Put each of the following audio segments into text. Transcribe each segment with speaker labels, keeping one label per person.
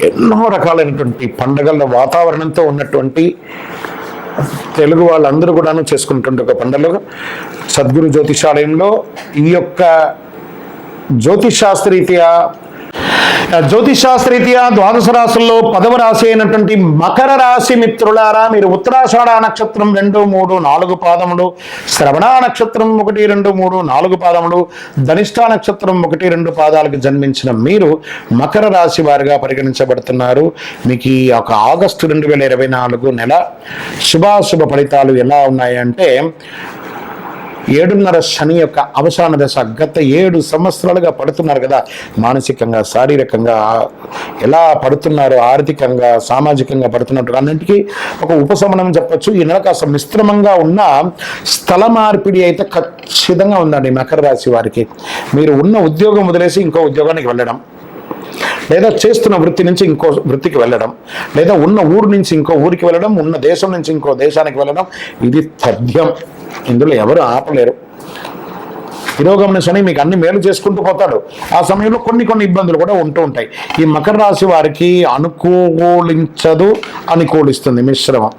Speaker 1: ఎన్నో రకాలైనటువంటి పండగల వాతావరణంతో ఉన్నటువంటి తెలుగు వాళ్ళందరూ కూడాను చేసుకున్నటువంటి ఒక పండుగ. సద్గురు జ్యోతిషాలయంలో ఈ యొక్క జ్యోతిషాస్త్రరీత్యా జ్యోతిషాస్త్రరీత్యా ద్వాదశ రాశుల్లో పదవ రాశి అయినటువంటి మకర రాశి మిత్రులారా మీరు ఉత్తరాషాఢ నక్షత్రం రెండు మూడు నాలుగు పాదములు శ్రవణ నక్షత్రం ఒకటి రెండు మూడు నాలుగు పాదములు ధనిష్ట నక్షత్రం ఒకటి రెండు పాదాలకు జన్మించిన మీరు మకర రాశి వారిగా పరిగణించబడుతున్నారు. మీకు ఈ యొక్క ఆగస్టు రెండు వేల ఇరవై నాలుగు నెల శుభాశుభ ఫలితాలు ఎలా ఉన్నాయంటే ఏడున్నర శని యొక్క అవసాన దశ. గత ఏడు సంవత్సరాలుగా పడుతున్నారు కదా. మానసికంగా శారీరకంగా ఎలా పడుతున్నారు ఆర్థికంగా సామాజికంగా పడుతున్నట్టు అన్నింటికీ ఒక ఉపశమనం చెప్పొచ్చు. ఈ నెల కాస్త మిశ్రమంగా ఉన్న స్థల మార్పిడి అయితే ఖచ్చితంగా ఉందండి మకర రాశి వారికి. మీరు ఉన్న ఉద్యోగం వదిలేసి ఇంకో ఉద్యోగానికి వెళ్ళడం. లేదా చేస్తున్న వృత్తి నుంచి ఇంకో వృత్తికి వెళ్ళడం. లేదా ఉన్న ఊరు నుంచి ఇంకో ఊరికి వెళ్ళడం. ఉన్న దేశం నుంచి ఇంకో దేశానికి వెళ్ళడం. ఇది తథ్యం. ఇందులో ఎవరు ఆపలేరు. తిరోగమన శని మీకు అన్ని మేలు చేసుకుంటూ పోతాడు. ఆ సమయంలో కొన్ని కొన్ని ఇబ్బందులు కూడా ఉంటూ ఉంటాయి. ఈ మకర రాశి వారికి అనుకూలించదు అనుకూలిస్తుంది మిశ్రమం.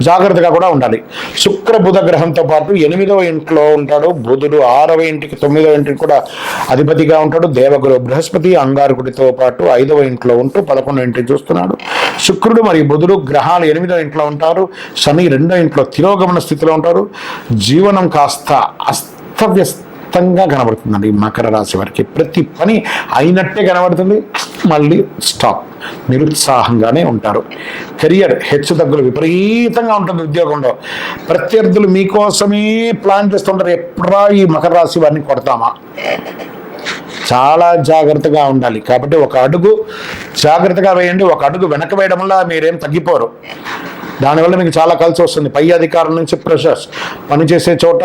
Speaker 1: జాగ్రత్తగా కూడా ఉండాలి. శుక్ర బుధ గ్రహంతో పాటు ఎనిమిదవ ఇంట్లో ఉంటాడు. బుధుడు ఆరవ ఇంటికి తొమ్మిదవ ఇంటికి కూడా అధిపతిగా ఉంటాడు. దేవగురు బృహస్పతి అంగారకుడితో పాటు ఐదవ ఇంట్లో ఉంటూ పదకొండవ ఇంటిని చూస్తున్నాడు. శుక్రుడు మరియు బుధుడు గ్రహాలు ఎనిమిదవ ఇంట్లో ఉంటారు. శని రెండో ఇంట్లో తిరోగమన స్థితిలో ఉంటారు. జీవనం కాస్త అస్తవ్యస్తంగా కనబడుతుందండి మకర రాశి వారికి. ప్రతి పని అయినట్టే కనబడుతుంది. మళ్ళీ స్టాప్ నిరుత్సాహంగానే ఉంటారు. కెరియర్ హెచ్చు తగ్గులు విపరీతంగా ఉంటుంది. ఉద్యోగంలో ప్రత్యర్థులు మీకోసమే ప్లాన్ చేస్తుంటారు. ఎప్పుడా ఈ మకర రాశి వారిని కొడతామా? చాలా జాగ్రత్తగా ఉండాలి. కాబట్టి ఒక అడుగు జాగ్రత్తగా వేయండి. ఒక అడుగు వెనక వేయడం వల్ల మీరేం తగ్గిపోరు. దానివల్ల మీకు చాలా కలిసి వస్తుంది. పై అధికారుల నుంచి ప్రెషర్స్ పనిచేసే చోట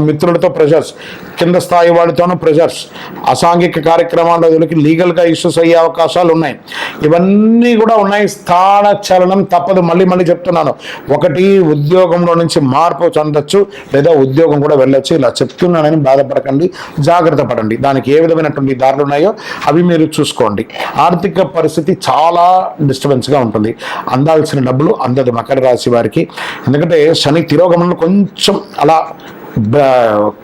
Speaker 1: మిత్రులతో ప్రెషర్స్ కింద స్థాయి వాళ్ళతోనూ ప్రెషర్స్ అసాంఘిక కార్యక్రమాలకి లీగల్గా ఇష్యూస్ అయ్యే అవకాశాలు ఉన్నాయి. ఇవన్నీ కూడా ఉన్నాయి. స్థాన చలనం తప్పదు. మళ్ళీ మళ్ళీ చెప్తున్నాను. ఒకటి ఉద్యోగంలో నుంచి మార్పు చెందొచ్చు లేదా ఉద్యోగం కూడా వెళ్ళొచ్చు. ఇలా చెప్తున్నానని బాధపడకండి. జాగ్రత్త పడండి. దానికి ఏ విధమైనటువంటి దారులు ఉన్నాయో అవి మీరు చూసుకోండి. ఆర్థిక పరిస్థితి చాలా డిస్టర్బెన్స్గా ఉంటుంది. అందాల్సిన డబ్బులు అందదు మకర రాశి వారికి. ఎందుకంటే శని తిరోగమనంలో కొంచెం అలా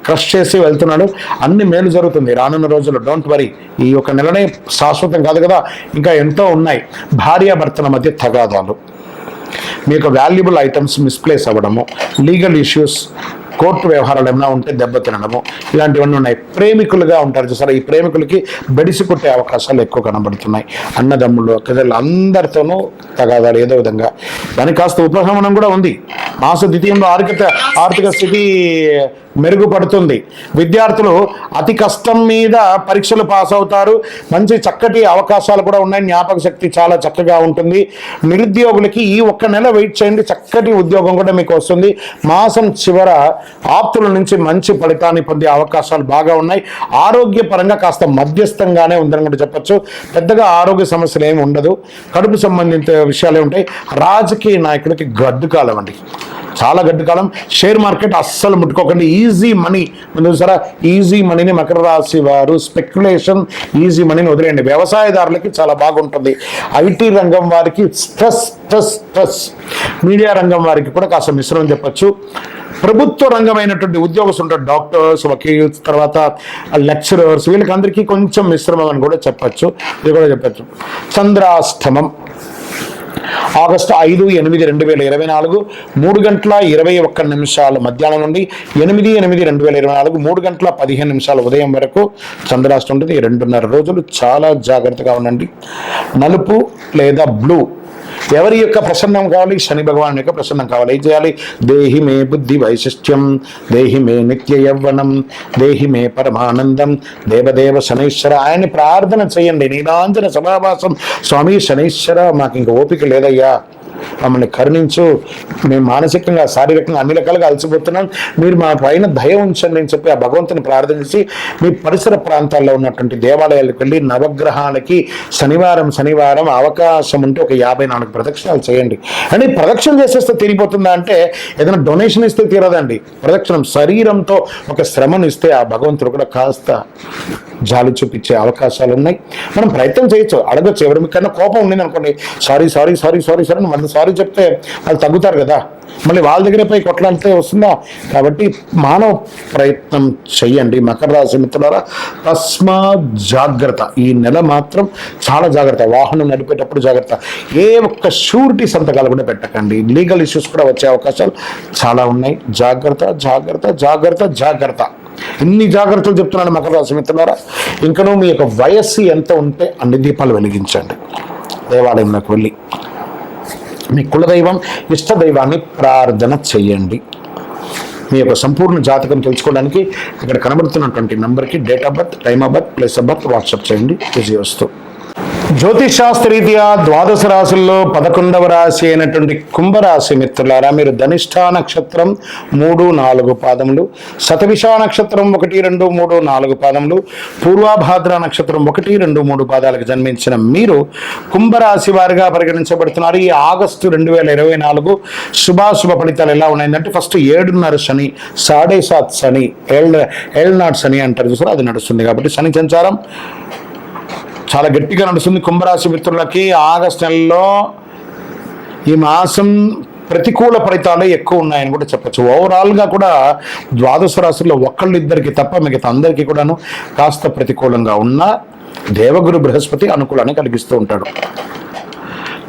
Speaker 1: క్రష్ చేసి వెళ్తున్నాడు. అన్ని మేలు జరుగుతుంది. రానున్న రోజుల్లో డోంట్ వరీ. ఈ యొక్క నెలనే శాశ్వతం కాదు కదా. ఇంకా ఎంతో ఉన్నాయి. భార్యాభర్తల మధ్య తగాదాలు. మీ యొక్క వాల్యుబుల్ ఐటమ్స్ మిస్ప్లేస్ అవ్వడము. లీగల్ ఇష్యూస్ కోర్టు వ్యవహారాలు ఏమైనా ఉంటే దెబ్బతినడము. ఇలాంటివన్నీ ఉన్నాయి. ప్రేమికులుగా ఉంటారు చూసారా? ఈ ప్రేమికులకి బెడిసి కొట్టే అవకాశాలు ఎక్కువ కనబడుతున్నాయి. అన్నదమ్ములు అక్కదలు అందరితోనూ తగాదాలు ఏదో విధంగా. దానికి కాస్త ఉపశమనం కూడా ఉంది. మాస ద్వితీయంలో ఆర్థిక ఆర్థిక స్థితి మెరుగుపడుతుంది. విద్యార్థులు అతి కష్టం మీద పరీక్షలు పాస్ అవుతారు. మంచి చక్కటి అవకాశాలు కూడా ఉన్నాయి. జ్ఞాపక శక్తి చాలా చక్కగా ఉంటుంది. నిరుద్యోగులకి ఈ ఒక్క నెల వెయిట్ చేయండి. చక్కటి ఉద్యోగం కూడా మీకు వస్తుంది. మాసం చివర ఆప్తుల నుంచి మంచి ఫలితాన్ని పొందే అవకాశాలు బాగా ఉన్నాయి. ఆరోగ్యపరంగా కాస్త మధ్యస్థంగానే ఉందని కూడా చెప్పొచ్చు. పెద్దగా ఆరోగ్య సమస్యలు ఏమి ఉండదు. కడుపు సంబంధిత విషయాలే ఉంటాయి. రాజకీయ నాయకులకి గడ్డు కాలం అండి. చాలా గడ్డు కాలం. షేర్ మార్కెట్ అస్సలు ముట్టుకోకండి. Easy money. ముందు చూసారా ఈజీ మనీని మకర రాశి వారు స్పెక్యులేషన్ ఈజీ మనీని వదిలేయండి. వ్యవసాయదారులకి చాలా బాగుంటుంది. ఐటీ రంగం వారికి స్ట్రెస్ స్ట్రెస్ స్ట్రెస్. మీడియా రంగం వారికి కూడా కాస్త మిశ్రమం చెప్పచ్చు. ప్రభుత్వ రంగమైనటువంటి ఉద్యోగస్తులు ఉంటారు డాక్టర్స్ వకీల్స్ తర్వాత లెక్చరర్స్ వీళ్ళకి అందరికీ కొంచెం మిశ్రమం అని కూడా చెప్పొచ్చు ఇది కూడా చెప్పచ్చు. చంద్రాష్టమం. ఆగస్టు ఐదు ఎనిమిది రెండు వేల ఇరవై నాలుగు మూడు గంటల ఇరవై ఒక్క నిమిషాలు మధ్యాహ్నం నుండి ఎనిమిది ఎనిమిది రెండు వేల ఇరవై నాలుగు మూడు గంటల పదిహేను నిమిషాల ఉదయం వరకు చంద్రాష్టం ఉంటుంది. రెండున్నర రోజులు చాలా జాగ్రత్తగా ఉండండి. నలుపు లేదా బ్లూ. ఎవరి యొక్క ప్రసన్నం కావాలి? శని భగవాన్ యొక్క ప్రసన్నం కావాలి. ఏం చేయాలి? దేహి మే బుద్ధి వైశిష్ట్యం దేహి మే నిత్య యవ్వనం దేహి మే పరమానందం దేవదేవ శనైశ్వర. ఆయన్ని ప్రార్థన చేయండి. నీలాంజన సమావాసం స్వామి శనైశ్వర మాకు ఇంక ఓపిక లేదయ్యా. మమ్మల్ని కరుణించు. మేము మానసికంగా శారీరకంగా అన్ని రకాలుగా అలసిపోతున్నాం. మీరు మా పైన దయ ఉంచండి అని చెప్పి ఆ భగవంతుని ప్రార్థించి మీ పరిసర ప్రాంతాల్లో ఉన్నటువంటి దేవాలయాలకు వెళ్ళి నవగ్రహాలకి శనివారం శనివారం అవకాశం ఉంటే ఒక యాభై నాలుగు ప్రదక్షిణాలు చేయండి. అంటే ప్రదక్షిణ చేసేస్తే తీరిపోతుందా అంటే ఏదైనా డొనేషన్ ఇస్తే తీరదండి. ప్రదక్షిణం శరీరంతో ఒక శ్రమను ఇస్తే ఆ భగవంతుడు కూడా కాస్త జాలి చూపించే అవకాశాలు ఉన్నాయి మనం ప్రయత్నం చేయొచ్చు. అడగచ్చు. ఎవరి కన్నా కోపం ఉండింది అనుకోండి sorry sorry sorry sorry sorry అని మళ్ళీ సారీ చెప్తే వాళ్ళు తగ్గుతారు కదా. మళ్ళీ వాళ్ళ దగ్గర పోయి కొట్లాడితే వస్తుందా? కాబట్టి మానవ ప్రయత్నం చెయ్యండి మకర రాశి మిత్రులారా తస్మా జాగ్రత్త. ఈ నెల మాత్రం చాలా జాగ్రత్త. వాహనం నడిపేటప్పుడు జాగ్రత్త. ఏ ఒక్క షూరిటీ సంతకాలు కూడా పెట్టకండి. లీగల్ ఇష్యూస్ కూడా వచ్చే అవకాశాలు చాలా ఉన్నాయి. జాగ్రత్త జాగ్రత్త జాగ్రత్త జాగ్రత్త. ఇన్ని జాగ్రత్తలు చెప్తున్నాను మకర రాశి మిత్రులారా? ఇంకనూ మీ యొక్క వయస్సు ఎంత ఉంటే అన్ని దీపాలు వెలిగించండి. దేవాలయంలోకి వెళ్ళి మీ కులదైవం ఇష్ట దైవాన్ని ప్రార్థన చేయండి. మీ యొక్క సంపూర్ణ జాతకం తెలుసుకోవడానికి ఇక్కడ కనబడుతున్నటువంటి నెంబర్కి date of birth time of birth place of birth WhatsApp చేయండి. విజయ వస్తూ జ్యోతిష్ ద్వాదశ రాశుల్లో పదకొండవ రాశి అయినటువంటి కుంభరాశి మిత్రులారా మీరు ధనిష్ట నక్షత్రం మూడు నాలుగు పాదములు శతవిష నక్షత్రం ఒకటి రెండు మూడు నాలుగు పాదములు పూర్వాభాద్ర నక్షత్రం ఒకటి రెండు మూడు పాదాలకు జన్మించిన మీరు కుంభరాశి వారిగా పరిగణించబడుతున్నారు. ఈ ఆగస్టు రెండు వేల ఇరవై నాలుగు శుభాశుభ ఫలితాలు ఎలా ఉన్నాయంటే ఫస్ట్ ఏడున్నర శని సాడే సాత్ శని ఏళ్ళ ఏళ్ళనాడు శని అంటారు చూసారు అది నడుస్తుంది కాబట్టి శని సంచారం చాలా గట్టిగా నడుస్తుంది కుంభరాశి మిత్రులకి. ఆగస్ట్ నెలలో ఈ మాసం ప్రతికూల ఫలితాలే ఎక్కువ ఉన్నాయని కూడా చెప్పచ్చు. ఓవరాల్గా కూడా ద్వాదశ రాశుల్లో ఒక్కళ్ళు ఇద్దరికి తప్ప మిగతా అందరికీ కూడాను కాస్త ప్రతికూలంగా ఉన్న దేవగురు బృహస్పతి అనుకూలాన్ని కలిగిస్తూ ఉంటాడు.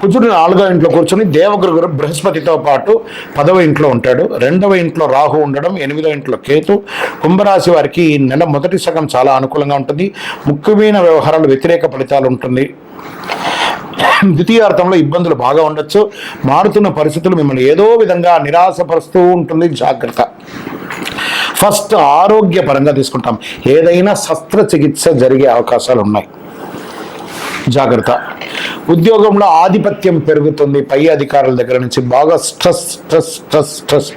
Speaker 1: కుజుడు నాలుగో ఇంట్లో కూర్చొని దేవగురు బృహస్పతితో పాటు పదవ ఇంట్లో ఉంటాడు. రెండవ ఇంట్లో రాహు ఉండడం ఎనిమిదో ఇంట్లో కేతు. కుంభరాశి వారికి ఈ నెల మొదటి సగం చాలా అనుకూలంగా ఉంటుంది. ముఖ్యమైన వ్యవహారాలు వ్యతిరేక ఫలితాలు ఉంటుంది. ద్వితీయార్థంలో ఇబ్బందులు బాగా ఉండొచ్చు. మారుతున్న పరిస్థితులు మిమ్మల్ని ఏదో విధంగా నిరాశపరుస్తూ ఉంటుంది. జాగ్రత్త. ఫస్ట్ ఆరోగ్యపరంగా తీసుకుంటాం. ఏదైనా శస్త్రచికిత్స జరిగే అవకాశాలు ఉన్నాయి. జాగ్రత్త. ఉద్యోగంలో ఆధిపత్యం పెరుగుతుంది. పై అధికారుల దగ్గర నుంచి బాగా స్ట్రెస్ స్ట్రెస్ స్ట్రెస్ స్ట్రెస్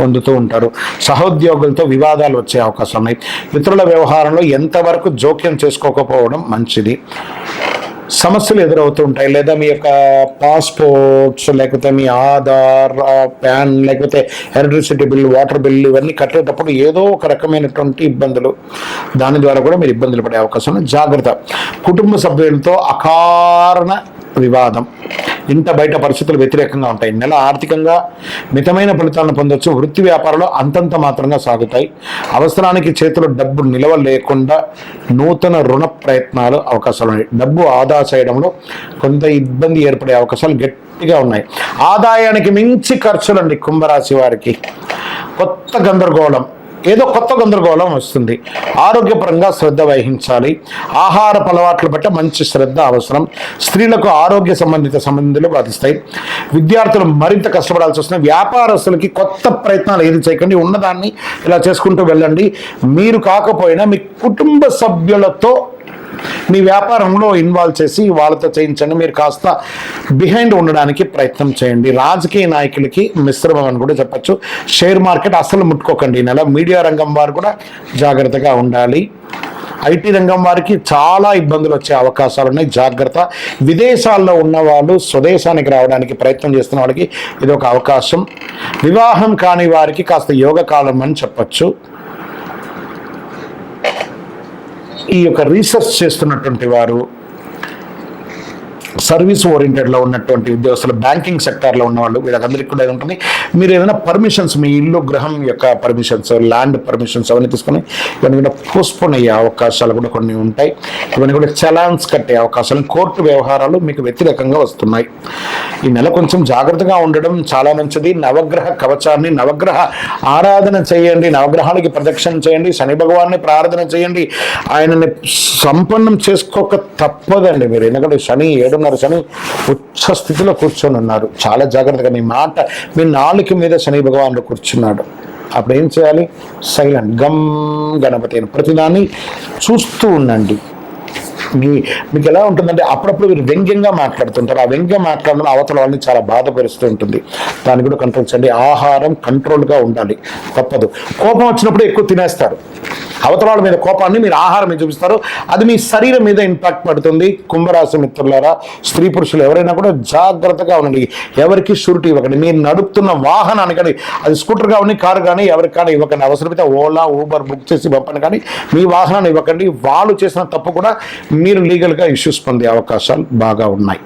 Speaker 1: పొందుతూ ఉంటారు. సహోద్యోగులతో వివాదాలు వచ్చే అవకాశం ఉన్నాయి. మిత్రుల వ్యవహారంలో ఎంతవరకు జోక్యం చేసుకోకపోవడం మంచిది? సమస్యలు ఎదురవుతూ ఉంటాయి. లేదా మీ యొక్క పాస్పోర్ట్స్ లేకపోతే మీ ఆధార్ ప్యాన్ లేకపోతే ఎలక్ట్రిసిటీ బిల్ వాటర్ బిల్ ఇవన్నీ కట్టేటప్పుడు ఏదో ఒక రకమైనటువంటి ఇబ్బందులు. దాని ద్వారా కూడా మీరు ఇబ్బందులు పడే అవకాశం జాగ్రత్త. కుటుంబ సభ్యులతో అకారణ వివాదం. ఇంట బయట పరిస్థితులు వ్యతిరేకంగా ఉంటాయి. నెల ఆర్థికంగా మితమైన ఫలితాలను పొందొచ్చు. వృత్తి వ్యాపారంలో అంతంత మాత్రంగా సాగుతాయి. అవసరానికి చేతిలో డబ్బు నిలవ లేకుండా నూతన రుణ ప్రయత్నాలు అవకాశాలు ఉన్నాయి. డబ్బు ఆదా చేయడంలో కొంత ఇబ్బంది ఏర్పడే అవకాశాలు గట్టిగా ఉన్నాయి. ఆదాయానికి మించి ఖర్చులండి కుంభరాశి వారికి. కొత్త గందరగోళం. ఏదో కొత్త గందరగోళం వస్తుంది. ఆరోగ్యపరంగా శ్రద్ధ వహించాలి. ఆహార అలవాట్ల బట్టి మంచి శ్రద్ధ అవసరం. స్త్రీలకు ఆరోగ్య సంబంధిత సంబంధాలు బాధిస్తాయి. విద్యార్థులు మరింత కష్టపడాల్సి వస్తుంది. వ్యాపారస్తులకి కొత్త ప్రయత్నాలు ఏది చేయకండి. ఉన్నదాన్ని ఇలా చేసుకుంటూ వెళ్ళండి. మీరు కాకపోయినా మీ కుటుంబ సభ్యులతో మీ వ్యాపారంలో ఇన్వాల్వ్ చేసి వాళ్ళతో చేయించండి. మీరు కాస్త బిహైండ్ ఉండడానికి ప్రయత్నం చేయండి. రాజకీయ నాయకులకి మిశ్రమం అని కూడా చెప్పచ్చు. షేర్ మార్కెట్ అస్సలు ముట్టుకోకండి. ఈ నెల మీడియా రంగం వారు కూడా జాగ్రత్తగా ఉండాలి. ఐటీ రంగం వారికి చాలా ఇబ్బందులు వచ్చే అవకాశాలు ఉన్నాయి. జాగ్రత్త. విదేశాల్లో ఉన్న వాళ్ళు స్వదేశానికి రావడానికి ప్రయత్నం చేస్తున్న వాళ్ళకి ఇది ఒక అవకాశం. వివాహం కాని వారికి కాస్త యోగ కాలం అని చెప్పచ్చు. ఈ యొక్క రీసెర్చ్ చేస్తున్నటువంటి వారు సర్వీస్ ఓరియంటెడ్లో ఉన్నటువంటి ఉద్యోగస్తులు బ్యాంకింగ్ సెక్టార్లో ఉన్న వాళ్ళు వీళ్ళందరికీ కూడా ఉంటుంది. మీరు ఏదైనా పర్మిషన్స్ మీ ఇల్లు గృహం యొక్క పర్మిషన్స్ ల్యాండ్ పర్మిషన్స్ అవన్నీ తీసుకొని ఇవన్నీ కూడా పోస్ట్పోన్ అయ్యే అవకాశాలు కూడా కొన్ని ఉంటాయి. ఇవన్నీ కూడా చలాన్స్ కట్టే అవకాశాలు కోర్టు వ్యవహారాలు మీకు వ్యతిరేకంగా వస్తున్నాయి. ఈ నెల కొంచెం జాగ్రత్తగా ఉండడం చాలా మంచిది. నవగ్రహ కవచాన్ని నవగ్రహ ఆరాధన చేయండి నవగ్రహాలకి ప్రదక్షిణ చేయండి శని భగవాన్ని ప్రార్థన చేయండి. ఆయనని సంపన్నం చేసుకోక తప్పదండి మీరు. ఎందుకంటే శని ఏడు ఉన్నారు శని ఉచ్చ స్థితిలో కూర్చొని ఉన్నారు. చాలా జాగ్రత్తగా మీ మాట మీ నాలుక మీద శని భగవానుడు కూర్చున్నాడు. అప్పుడు ఏం చేయాలి? సైలెంట్ గమ్ గణపతి అని ప్రతిదాన్ని చూస్తూ ఉండండి. మీ మీకు ఎలా ఉంటుందంటే అప్పుడప్పుడు మీరు వ్యంగ్యంగా మాట్లాడుతుంటారు. ఆ వ్యంగ్యం మాట్లాడడం అవతల వాళ్ళని చాలా బాధపరుస్తూ ఉంటుంది. దాన్ని కూడా కంట్రోల్ చేయండి. ఆహారం కంట్రోల్గా ఉండాలి. తప్పదు. కోపం వచ్చినప్పుడు ఎక్కువ తినేస్తారు. అవతల వాళ్ళ మీద కోపాన్ని మీరు ఆహారం మీద చూపిస్తారు. అది మీ శరీరం మీద ఇంపాక్ట్ పడుతుంది. కుంభరాశి మిత్రులారా స్త్రీ పురుషులు ఎవరైనా కూడా జాగ్రత్తగా ఉండండి. ఎవరికి షూరిటీ ఇవ్వకండి. మీరు నడుపుతున్న వాహనాన్ని కానీ అది స్కూటర్ కానీ కారు కానీ ఎవరికి కానీ ఇవ్వకండి. అవసరమైతే ఓలా ఊబర్ బుక్ చేసి పంపండి కానీ మీ వాహనాన్ని ఇవ్వకండి. వాళ్ళు చేసిన తప్పు కూడా మీరు లీగల్గా ఇష్యూస్ పొందే అవకాశాలు బాగా ఉన్నాయి.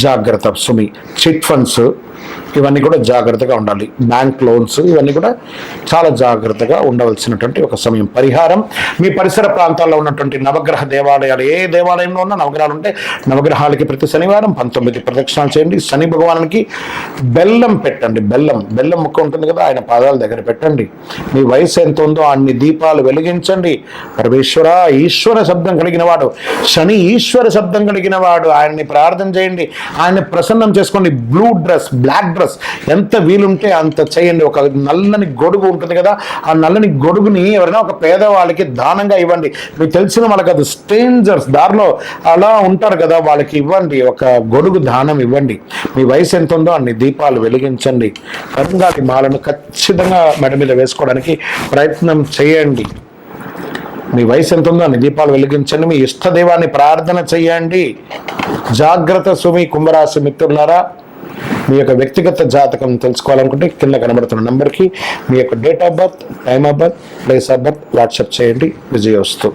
Speaker 1: జాగ్రత్త సుమి. చిట్ ఫండ్స్ ఇవన్నీ కూడా జాగ్రత్తగా ఉండాలి. బ్యాంక్ లోన్స్ ఇవన్నీ కూడా చాలా జాగ్రత్తగా ఉండవలసినటువంటి ఒక సమయం పరిహారం. మీ పరిసర ప్రాంతాల్లో ఉన్నటువంటి నవగ్రహ దేవాలయాలు ఏ దేవాలయంలో ఉన్న నవగ్రహాలు ఉంటే నవగ్రహాలకి ప్రతి శనివారం పంతొమ్మిది ప్రదక్షిణాలు చేయండి. శని భగవానికి బెల్లం పెట్టండి. బెల్లం బెల్లం ముక్క ఉంటుంది కదా ఆయన పాదాల దగ్గర పెట్టండి. మీ వయసు ఎంత ఉందో అన్ని దీపాలు వెలిగించండి. పరమేశ్వర ఈశ్వర శబ్దం కలిగిన వాడు శని ఈశ్వర శబ్దం కలిగిన వాడు ఆయన్ని ప్రార్థన చేయండి. ఆయన్ని ప్రసన్నం చేసుకోండి. బ్లూ డ్రెస్ బ్లాక్ డ్రెస్ ఎంత వీలుంటే అంత చేయండి. ఒక నల్లని గొడుగు ఉంటుంది కదా ఆ నల్లని గొడుగుని ఎవరైనా ఒక పేదవాళ్ళకి దానంగా ఇవ్వండి. మీకు తెలిసిన వాళ్ళకి అది స్ట్రేంజర్స్ దారిలో అలా ఉంటారు కదా వాళ్ళకి ఇవ్వండి. ఒక గొడుగు దానం ఇవ్వండి. మీ వయసు ఎంత ఉందో అన్ని దీపాలు వెలిగించండి. కరుంగాలి మాలను ఖచ్చితంగా మెడ మీద వేసుకోవడానికి ప్రయత్నం చేయండి. మీ వయసు ఎంత ఉందో అన్ని దీపాలు వెలిగించండి. మీ ఇష్టదైవాన్ని ప్రార్థన చేయండి. జాగ్రత్త సుమి కుంభరాశి మిత్రులారా మీ యొక్క వ్యక్తిగత జాతకం తెలుసుకోవాలనుకుంటే కింద కనబడుతున్న నెంబర్కి మీ యొక్క date of birth time of birth place of birth WhatsApp చేయండి. విజయవస్తు.